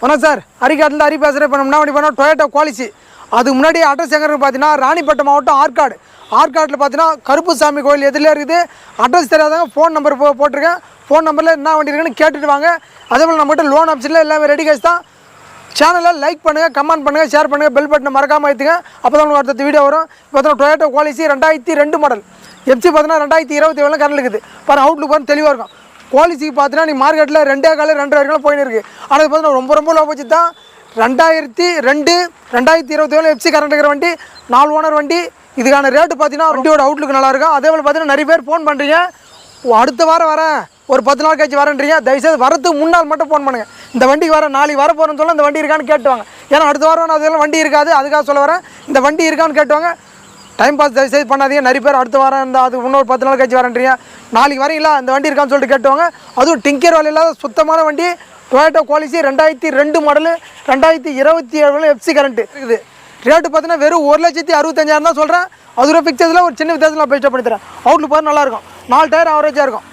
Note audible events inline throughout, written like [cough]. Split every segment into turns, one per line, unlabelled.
வணக்கம் சார். அரிக்காட்டில் அரி பேசுகிறேன் இப்போ நம்ம வண்டி பண்ணோம் டொயேட்டோ குவாலிசி அதுக்கு முன்னாடி அட்ரஸ் எங்கே இருக்குது பார்த்தீங்கன்னா ராணிப்பேட்டை மாவட்டம் ஆற்காடு. ஆற்காட்டில் பார்த்தீங்கன்னா கருப்புசாமி கோயில் எதிரில் இருக்குது. அட்ரஸ் தெரியாதவங்க ஃபோன் நம்பர் போ போட்டிருக்கேன். ஃபோன் நம்பரில் என்ன வண்டி இருக்குன்னு கேட்டுட்டு வாங்க. அதே போல் நம்மகிட்ட லோன் ஆப்ஷனில் எல்லாமே ரெடி கேஸ் தான். சேனலை லைக் பண்ணுங்கள் கமெண்ட் பண்ணுங்கள் ஷேர் பண்ணுங்கள் பெல் பட்டனை மறக்காமல் வைத்துங்க அப்போ தான் உங்களுக்கு அடுத்த வீடியோ வரும். இப்போ டொயேட்டோ குவாலிசி ரெண்டாயிரத்தி ரெண்டு மாடல் எஃப்சி பார்த்தீங்கன்னா ரெண்டாயிரத்தி இருபத்தி ஏழு கரண்ட் இருக்குது. பாரு அவுட்லுக் பாருங்க தெளிவாக இருக்கும். குவாலிசிக்கு பார்த்தீங்கன்னா நீ மார்க்கெட்டில் ரெண்டே காலம் ரெண்டு வரைக்கும் போயின்னு இருக்குது ஆனால் இது பார்த்தீங்கன்னா ரொம்ப ரொம்ப லோ பட்ஜெட் தான். ரெண்டாயிரத்தி ரெண்டு ரெண்டாயிரத்தி இருபத்தி ஏழு எஃப்சி கரண்ட் இருக்கிற வண்டி நாலு ஓனர் வண்டி. இதுக்கான ரேட்டு பார்த்தீங்கன்னா வண்டியோட அவுட்லுக்கு நல்லாயிருக்கும் அதே போல் பார்த்தீங்கன்னா நிறைய பேர் ஃபோன் பண்ணுறீங்க அடுத்த வாரம் வரேன். ஒரு பத்து நாள் கழிச்சு வரேன்றீங்க. தயவுசெய்து வரத்துக்கு முன்னால் மட்டும் ஃபோன் பண்ணுங்கள் இந்த வண்டிக்கு வர நாளைக்கு வர போகிறேன்னு சொல்ல இந்த வண்டி இருக்கான்னு கேட்டுவாங்க. ஏன்னா அடுத்த வாரம் அதெல்லாம் வண்டி இருக்காது. அதுக்காக சொல்ல வரேன். இந்த வண்டி இருக்கான்னு கேட்டுவாங்க. டைம் பாஸ் தயவுசெய்து பண்ணாதீங்க. நிறைய பேர் அடுத்த வாரம் இந்த அது இன்னொரு பத்து நாள் கழிச்சு வரேன்றீங்க. நாளைக்கு வரீங்களா இந்த வண்டி இருக்கான்னு சொல்லிட்டு கேட்டுவாங்க. அதுவும் டிங்கர் வேலை இல்லாத சுத்தமான வண்டி டொயேட்டோ குவாலிசி ரெண்டாயிரத்தி ரெண்டு மாடலு ரெண்டாயிரத்தி இருபத்தி ஏழு எஃப்சி கரண்ட்டு இருக்குது. ரேட்டு பார்த்தீங்கன்னா வெறும் ஒரு லட்சத்தி அறுபத்தஞ்சாயிரம் தான் சொல்கிறேன் அது ஒரு ஒரு சின்ன வித்தியாசம் நான் பெஸ்ட்டாக பண்ணி தரேன் அவுட்லுக் பாரு நல்லாயிருக்கும் நாலு டயர் ஆவரேஜாக இருக்கும்.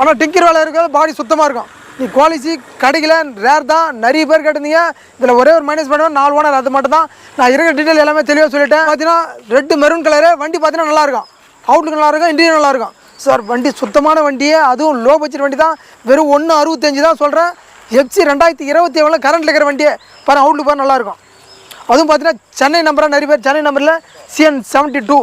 ஆனால் டிங்கர் வேலை இருக்கிறது பாடி சுத்தமாக இருக்கும். நீ குவாலிசி கிடைக்கல ரேர் தான். நிறைய பேர் கேட்டிருந்தீங்க. இதில் ஒரே ஒரு மைனஸ் பண்ணுவேன் நாலு ஓனர் அது மட்டும் தான் நான் இருக்கிற டீட்டெயில் எல்லாமே தெளிவாக சொல்லிட்டேன். பார்த்தீங்கன்னா ரெட்டு மெரூன் கலரு வண்டி பார்த்தீங்கன்னா நல்லாயிருக்கும் அவுட்லுக்கு நல்லா இருக்கும். இன்டீரியர் நல்லாயிருக்கும் சார் வண்டி சுத்தமான வண்டியே அதுவும் லோ பட்ஜெட் வண்டி தான். வெறும் ஒன்று அறுபத்தஞ்சு தான் சொல்கிறேன் எஃப்சி ரெண்டாயிரத்தி இருபத்தி ஏழில் கரண்ட்டில் இருக்கிற வண்டியே. பாரு அவுட்லுக்கு பாரு நல்லாயிருக்கும் அதுவும் பார்த்தீங்கன்னா சென்னை நம்பராக நிறைய பேர். சென்னை நம்பரில் சிஎன் செவன்ட்டி டூ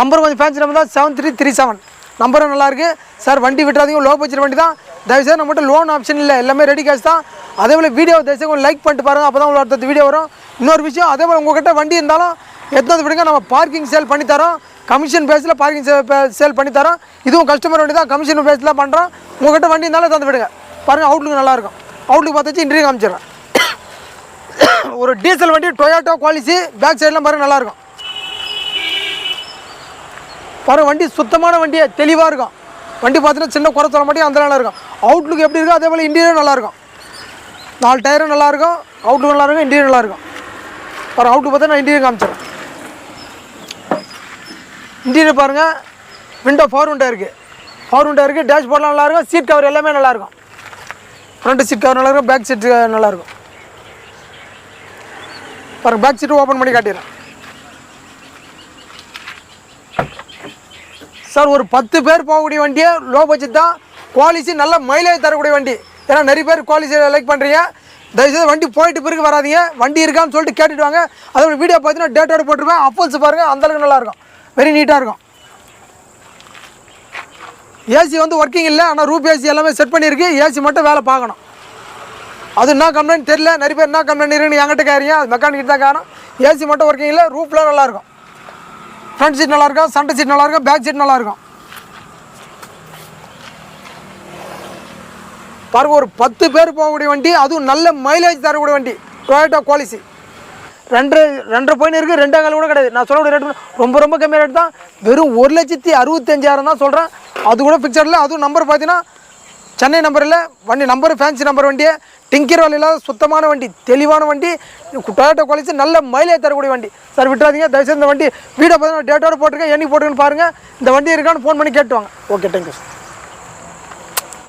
நம்பர் கொஞ்சம் ஃபேன்சி நம்பர் தான். செவன் த்ரீ த்ரீ செவன் நம்பரும் நல்லாயிருக்கு சார் வண்டி விட்டுறாதீங்க. லோ பட்ஜெட் வண்டி தான். தயவுசெய்து நம்மகிட்ட லோன் ஆப்ஷன் இல்லை எல்லாமே ரெடி கேஷ் தான். அதே போல் வீடியோ தயவுசெய்து கொஞ்சம் லைக் பண்ணிட்டு பாருங்கள் அப்போ தான் உங்களுக்கு அடுத்த வீடியோ வரும். இன்னொரு விஷயம் அதே போல் உங்ககிட்ட வண்டி இருந்தாலும் எத்தனை விடுங்க நம்ம பார்க்கிங் சேல் பண்ணி தரோம். கமிஷன் பேஸில் பார்க்கிங் சேல் பண்ணி தரோம். இதுவும் கஸ்டமர் வண்டி தான் கமிஷன் பேஸில் பண்ணுறோம் உங்கள்கிட்ட வண்டி இருந்தாலும் தந்து விடுங்க. பாருங்கள் அவுட்லுக்கு நல்லாயிருக்கும் அவுட்லுக்கு பார்த்தாச்சு இன்டர்வியூ காமிச்சிடுறேன். [coughs] ஒரு டீசல் வண்டி டொயோட்டோ குவாலிசி பேக் சைட்லாம் பாருங்கள் நல்லாயிருக்கும் பாருங்கள் வண்டி சுத்தமான வண்டியை தெளிவாக இருக்கும். வண்டி பார்த்தீங்கன்னா சின்ன குறை தர மாட்டி அந்த இருக்கும். அவுட்லுக் எப்படி இருக்கோ அதே போல் இன்டீரியர் நல்லாயிருக்கும் நாலு டயரும் நல்லாயிருக்கும் அவுட்லுக் நல்லா இருக்கும் இன்டீரியர் நல்லாயிருக்கும் அவுட்லுக் பார்த்தா நான் இன்டீரியர் காமிச்சிடுறேன். இன்டீரியர் பாருங்கள் விண்டோ ஃபோர் விண்டோ இருக்குது ஃபோர் விண்டோ இருக்குது டேஷ்போர்ட்லாம் நல்லா இருக்கும் சீட் கவர் எல்லாமே நல்லா இருக்கும். ஃப்ரண்ட் சீட் கவர் நல்லா இருக்கும் பேக் சீட் நல்லாயிருக்கும் பாருங்கள் பேக் சீட்டு ஓப்பன் பண்ணி காட்டிடுறேன். சார் ஒரு பத்து பேர் போகக்கூடிய வண்டியே லோ பட்ஜெட் தான். குவாலிசி நல்ல மைலேஜ் தரக்கூடிய வண்டி. ஏன்னா நிறைய பேர் குவாலிசி லைக் பண்ணுறீங்க தயவுசெய்து வண்டி போயிட்டு பிறகு வராதீங்க. வண்டி இருக்கான்னு சொல்லிட்டு கேட்டுட்டு வாங்க. அதோட வீடியோ பார்த்தீங்கன்னா டேட்டோட போட்டிருப்பேன். அப்போல்ஸ் பாருங்கள் அந்தளவுக்கு நல்லாயிருக்கும் வெரி நீட்டாக இருக்கும். ஏசி வந்து ஒர்க்கிங் இல்லை. ஆனால் ரூப் ஏசி எல்லாமே செட் பண்ணியிருக்கு. ஏசி மட்டும் வேலை பார்க்கணும். அது என்ன கம்ப்ளைண்ட் தெரியல. நிறைய பேர் என்ன கம்ப்ளைண்ட் இருக்குன்னு என்கிட்ட கேறீங்க அது மெக்கானிக் தான் காரணம். ஏசி மட்டும் ஒர்க்கிங் இல்லை. ரூப்லாம் நல்லாயிருக்கும் ஃப்ரண்ட் சீட் நல்லாயிருக்கும் சண்டை சீட் நல்லாயிருக்கும் பேக் சீட் நல்லாயிருக்கும். பாருங்க ஒரு பத்து பேர் போகக்கூடிய வண்டி அதுவும் நல்ல மைலேஜ் தரக்கூடிய வண்டி டொயோட்டோ குவாலிசி ரெண்டு ரெண்டரை பாயிண்ட் இருக்குது ரெண்டே கால் கூட கிடையாது. நான் சொல்லக்கூடிய ரேட் ரொம்ப ரொம்ப கம்மியாக ரேட் தான். வெறும் ஒரு லட்சத்தி அறுபத்தஞ்சாயிரம் தான் சொல்கிறேன் அது கூட ஃபிக்சடில் அதுவும் நம்பர் பார்த்தீங்கன்னா சென்னை நம்பரில் வண்டி நம்பர் ஃபேன்சி நம்பர் வண்டியை. டிங்கர் வேலை இல்லாத சுத்தமான வண்டி தெளிவான வண்டி டொயோட்டோ குவாலிட்டி நல்ல மைலேஜ் தரக்கூடிய வண்டி. சார் விட்டுறாதீங்க. தயவுசெய்து இந்த வண்டி வீடியோ பார்த்தீங்கன்னா டேட்டோட போட்டிருக்கேன் என்னைக்கு போட்டிருக்கேன்னு பாருங்கள் இந்த வண்டி இருக்கான்னு ஃபோன் பண்ணி கேட்டுவாங்க ஓகே தேங்க்யூ சார்